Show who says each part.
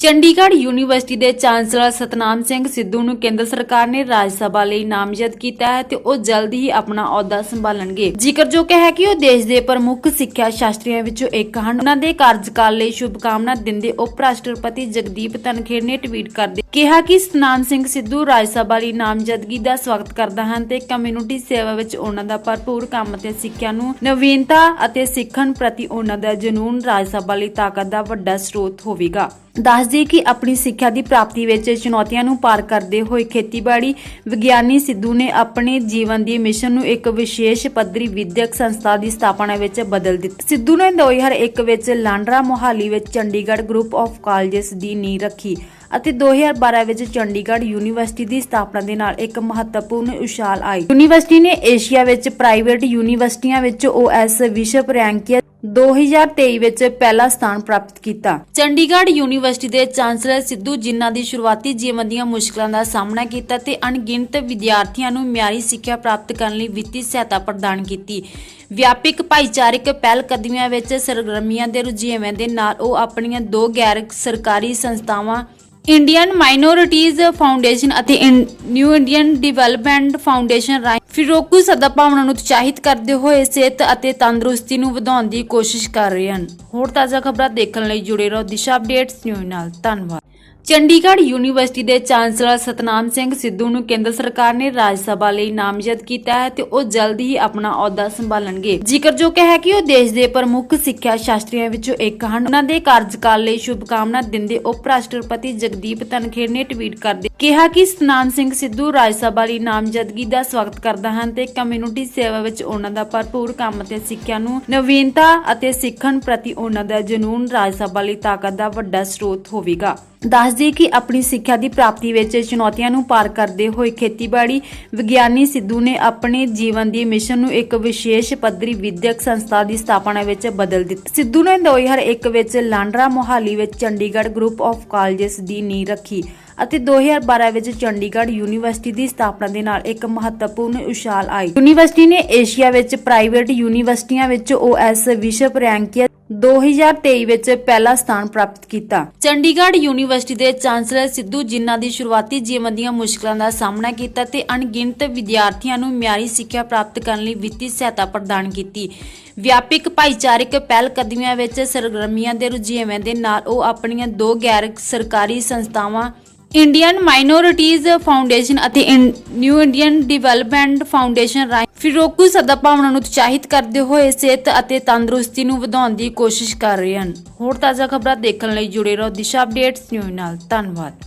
Speaker 1: Chandigarh university ਦੇ chancellor Satnam Singh Sidhu ਨੂੰ ਕੇਂਦਰ ਸਰਕਾਰ ਨੇ ਰਾਜ ਸਭਾ ਲਈ ਨਾਮਜ਼ਦ ਕੀਤਾ ਹੈ ਤੇ ਉਹ ਜਲਦ ਹੀ ਆਪਣਾ ਅਹੁਦਾ ਸੰਭਾਲਣਗੇ। ਜ਼ਿਕਰਯੋਗ ਹੈ ਕਿ ਉਹ ਦੇਸ਼ ਦੇ ਪ੍ਰਮੁੱਖ ਸਿੱਖਿਆ ਸ਼ਾਸਤਰੀਆਂ ਵਿੱਚੋਂ ਇੱਕ ਹਨ। ਉਹਨਾਂ ਦੇ ਕਾਰਜਕਾਲ ਲਈ ਸ਼ੁਭਕਾਮਨਾ ਦਿੰਦੇ ਉਪ ਰਾਸ਼ਟਰਪਤੀ ਜਗਦੀਪ ਧਨਖੇੜ ਨੇ ਟਵੀਟ ਕਰਦੇ ਕਿਹਾ ਕਿ ਸਤਨਾਮ ਸਿੰਘ ਸਿੱਧੂ ਰਾਜ ਸਭਾ ਲਈ ਨਾਮਜ਼ਦਗੀ ਦਾ ਸਵਾਗਤ ਕਰਦਾ ਹਨ ਤੇ ਕਮਿਊਨਿਟੀ ਸੇਵਾ ਵਿੱਚ ਉਹਨਾਂ ਦਾ ਭਰਪੂਰ ਕੰਮ ਤੇ ਸਿੱਖਿਆ ਨੂੰ ਨਵੀਨਤਾ ਅਤੇ ਸਿੱਖਣ ਪ੍ਰਤੀ ਉਹਨਾਂ ਦਾ ਜਨੂੰਨ ਰਾਜ ਸਭਾ ਲਈ ਤਾਕਤ ਦਾ ਵੱਡਾ ਸਰੋਤ ਹੋਵੇਗਾ। ਦੱਸਦੇ ਕਿ ਆਪਣੀ ਸਿੱਖਿਆ ਦੀ ਪ੍ਰਾਪਤੀ ਵਿੱਚ ਚੁਣੌਤੀਆਂ ਨੂੰ ਪਾਰ ਕਰਦੇ ਹੋਏ ਖੇਤੀਬਾੜੀ ਵਿਗਿਆਨੀ ਸਿੱਧੂ ਨੇ ਆਪਣੇ ਜੀਵਨ ਦੀ ਮਿਸ਼ਨ ਨੂੰ ਇੱਕ ਵਿਸ਼ੇਸ਼ ਪੱਧਰੀ ਵਿਦਿਅਕ ਸੰਸਥਾ ਦੀ ਸਥਾਪਨਾ ਵਿੱਚ ਬਦਲ ਦਿੱਤਾ। ਸਿੱਧੂ ਨੇ 2001 ਵਿੱਚ ਲਾਂਡਰਾ ਮੋਹਾਲੀ ਵਿੱਚ ਚੰਡੀਗੜ੍ਹ ਗਰੁੱਪ ਆਫ ਕਾਲਜਸ ਦੀ ਨੀਂਹ ਰੱਖੀ। ਅਤੇ 2012 ਵਿੱਚ ਚੰਡੀਗੜ੍ਹ ਯੂਨੀਵਰਸਿਟੀ ਦੀ ਸਥਾਪਨਾ ਦੇ ਨਾਲ ਇੱਕ ਮਹੱਤਵਪੂਰਨ ਉਛਾਲ ਆਈ। ਯੂਨੀਵਰਸਿਟੀ ਨੇ ਏਸ਼ੀਆ ਵਿੱਚ ਪ੍ਰਾਈਵੇਟ ਯੂਨੀਵਰਸਿਟੀਆਂ ਵਿੱਚ OS ਵਿਸ਼ਵ ਰੈਂਕਿੰਗ 2023 ਵਿੱਚ ਪਹਿਲਾ ਸਥਾਨ ਪ੍ਰਾਪਤ ਕੀਤਾ। ਚੰਡੀਗੜ੍ਹ ਯੂਨੀਵਰਸਿਟੀ ਦੇ ਚਾਂਸਲਰ ਸਿੱਧੂ ਜਿਨ੍ਹਾਂ ਦੀ ਸ਼ੁਰੂਆਤੀ ਜੀਵਨ ਦੀਆਂ ਮੁਸ਼ਕਲਾਂ ਦਾ ਸਾਹਮਣਾ ਕੀਤਾ ਤੇ ਅਣਗਿਣਤ ਵਿਦਿਆਰਥੀਆਂ ਨੂੰ ਮਿਆਰੀ ਸਿੱਖਿਆ ਪ੍ਰਾਪਤ ਕਰਨ ਲਈ ਵਿੱਤੀ ਸਹਾਇਤਾ ਪ੍ਰਦਾਨ ਕੀਤੀ। ਵਿਆਪਕ ਭਾਈਚਾਰਕ ਪਹਿਲਕਦਮੀਆਂ ਵਿੱਚ ਸਰਗਰਮੀਆਂ ਦੇ ਰੁਝੇਵਿਆਂ ਦੇ ਨਾਲ ਉਹ ਆਪਣੀਆਂ ਦੋ ਗੈਰ ਸਰਕਾਰੀ ਸੰਸਥਾਵਾਂ ਇੰਡੀਅਨ ਮਾਈਨੋਰਿਟੀਜ਼ ਫਾਊਂਡੇਸ਼ਨ ਅਤੇ ਨਿਊ ਇੰਡੀਅਨ ਡਿਵੈਲਪਮੈਂਟ ਫਾਊਂਡੇਸ਼ਨ ਰਾਹੀਂ ਫਿਰੋਕੂ ਸਦਾ ਭਾਵਨਾ ਨੂੰ ਉਤਸ਼ਾਹਿਤ ਕਰਦੇ ਹੋਏ ਸਿਹਤ ਅਤੇ ਤੰਦਰੁਸਤੀ ਨੂੰ ਵਧਾਉਣ ਦੀ ਕੋਸ਼ਿਸ਼ ਕਰ ਰਹੇ ਹਨ। ਹੋਰ ਤਾਜ਼ਾ ਖਬਰਾਂ ਦੇਖਣ ਲਈ ਜੁੜੇ ਰਹੋ ਦਿਸ਼ਾ ਅਪਡੇਟਸ ਨਿਊਜ਼ ਨਾਲ। ਧੰਨਵਾਦ। ਚੰਡੀਗੜ੍ਹ ਯੂਨੀਵਰਸਿਟੀ ਦੇ ਚਾਂਸਲਰ ਸਤਨਾਮ ਸਿੰਘ ਸਿੱਧੂ ਨੂੰ ਕੇਂਦਰ ਸਰਕਾਰ ਨੇ ਰਾਜ ਸਭਾ ਲਈ ਨਾਮਜ਼ਦ ਕੀਤਾ ਹੈ ਤੇ ਉਹ ਜਲਦ ਹੀ ਆਪਣਾ ਅਹੁਦਾ ਸੰਭਾਲਣਗੇ। ਜ਼ਿਕਰਯੋਗ ਹੈ ਕਿ ਉਹ ਦੇਸ਼ ਦੇ ਪ੍ਰਮੁੱਖ ਸਿੱਖਿਆ ਸ਼ਾਸਤਰੀਆਂ ਵਿੱਚੋਂ ਇੱਕ ਹਨ। ਉਹਨਾਂ ਦੇ ਕਾਰਜਕਾਲ ਲਈ ਸ਼ੁਭਕਾਮਨਾ ਦਿੰਦੇ ਉਪ ਰਾਸ਼ਟਰਪਤੀ ਜਗਦੀਪ ਧਨਖੇੜ ਨੇ ਟਵੀਟ ਕਰਦੇ ਕਿਹਾ ਕਿ ਸਤਨਾਮ ਸਿੰਘ ਸਿੱਧੂ ਰਾਜ ਸਭਾ ਲਈ ਨਾਮਜ਼ਦਗੀ ਦਾ ਸਵਾਗਤ ਕਰਦਾ ਹਨ ਤੇ ਕਮਿਊਨਿਟੀ ਸੇਵਾ ਵਿੱਚ ਉਹਨਾਂ ਦਾ ਭਰਪੂਰ ਕੰਮ ਤੇ ਸਿੱਖਿਆ ਨੂੰ ਨਵੀਨਤਾ ਅਤੇ ਸਿੱਖਣ ਪ੍ਰਤੀ ਉਹਨਾਂ ਦਾ ਜਨੂੰਨ ਰਾਜ ਸਭਾ ਲਈ ਤਾਕਤ ਦਾ ਵੱਡਾ ਸਰੋਤ ਹੋਵੇਗਾ। ਦੱਸਦੇ ਕਿ ਆਪਣੀ ਸਿੱਖਿਆ ਦੀ ਪ੍ਰਾਪਤੀ ਵਿੱਚ ਚੁਣੌਤੀਆਂ ਨੂੰ ਪਾਰ ਕਰਦੇ ਹੋਏ ਖੇਤੀਬਾੜੀ ਵਿਗਿਆਨੀ ਸਿੱਧੂ ਨੇ ਆਪਣੇ ਜੀਵਨ ਦੀ ਮਿਸ਼ਨ ਨੂੰ ਇੱਕ ਵਿਸ਼ੇਸ਼ ਪੱਧਰੀ ਵਿਦਿਅਕ ਸੰਸਥਾ ਦੀ ਸਥਾਪਨਾ ਵਿੱਚ ਬਦਲ ਦਿੱਤਾ। ਸਿੱਧੂ ਨੇ 2001 ਵਿੱਚ ਲਾਂਡਰਾ ਮੋਹਾਲੀ ਵਿੱਚ ਚੰਡੀਗੜ੍ਹ ਗਰੁੱਪ ਆਫ ਕਾਲਜਸ ਦੀ ਨੀਂਹ ਰੱਖੀ ਅਤੇ 2012 ਵਿੱਚ ਚੰਡੀਗੜ੍ਹ ਯੂਨੀਵਰਸਿਟੀ ਦੀ ਸਥਾਪਨਾ ਦੇ ਨਾਲ ਇੱਕ ਮਹੱਤਵਪੂਰਨ ਉਛਾਲ ਆਈ। ਯੂਨੀਵਰਸਿਟੀ ਨੇ ਏਸ਼ੀਆ ਵਿੱਚ ਪ੍ਰਾਈਵੇਟ ਯੂਨੀਵਰਸਿਟੀਆਂ ਵਿੱਚ OS ਵਿਸ਼ਵ ਰੈਂਕਿੰਗ 2023 ਵਿੱਚ ਪਹਿਲਾ ਸਥਾਨ ਪ੍ਰਾਪਤ ਕੀਤਾ। ਚੰਡੀਗੜ੍ਹ ਯੂਨੀਵਰਸਿਟੀ ਦੇ ਚਾਂਸਲਰ ਸਿੱਧੂ ਜਿਨ੍ਹਾਂ ਦੀ ਸ਼ੁਰੂਆਤੀ ਜੀਵਨ ਦੀਆਂ ਮੁਸ਼ਕਲਾਂ ਦਾ ਸਾਹਮਣਾ ਕੀਤਾ ਤੇ ਅਣਗਿਣਤ ਵਿਦਿਆਰਥੀਆਂ ਨੂੰ ਮਿਆਰੀ ਸਿੱਖਿਆ ਪ੍ਰਾਪਤ ਕਰਨ ਲਈ ਵਿੱਤੀ ਸਹਾਇਤਾ ਪ੍ਰਦਾਨ ਕੀਤੀ। ਵਿਆਪਕ ਭਾਈਚਾਰਕ ਪਹਿਲ ਕਦਮੀਆਂ ਵਿੱਚ ਸਰਗਰਮੀਆਂ ਦੇ ਰੁਝੇਵਿਆਂ ਦੇ ਨਾਲ ਉਹ ਆਪਣੀਆਂ ਦੋ ਗੈਰ ਸਰਕਾਰੀ ਸੰਸਥਾਵਾਂ, ਇੰਡੀਅਨ ਮਾਈਨੋਰਿਟੀਜ਼ ਫਾਊਂਡੇਸ਼ਨ ਅਤੇ ਨਿਊ ਇੰਡੀਅਨ ਡਿਵੈਲਪਮੈਂਟ ਫਾਊਂਡੇਸ਼ਨ ਫਿਰੋਕੂ ਸਦਾ ਭਾਵਨਾ ਨੂੰ ਉਤਸ਼ਾਹਿਤ ਕਰਦੇ ਹੋਏ ਸਿਹਤ ਅਤੇ ਤੰਦਰੁਸਤੀ ਨੂੰ ਵਧਾਉਣ ਦੀ ਕੋਸ਼ਿਸ਼ ਕਰ ਰਹੇ ਹਨ। ਹੋਰ ਤਾਜ਼ਾ ਖਬਰਾਂ ਦੇਖਣ ਲਈ ਜੁੜੇ ਰਹੋ ਦਿਸ਼ਾ ਅਪਡੇਟਸ ਨਿਊਜ਼ ਨਾਲ। ਧੰਨਵਾਦ।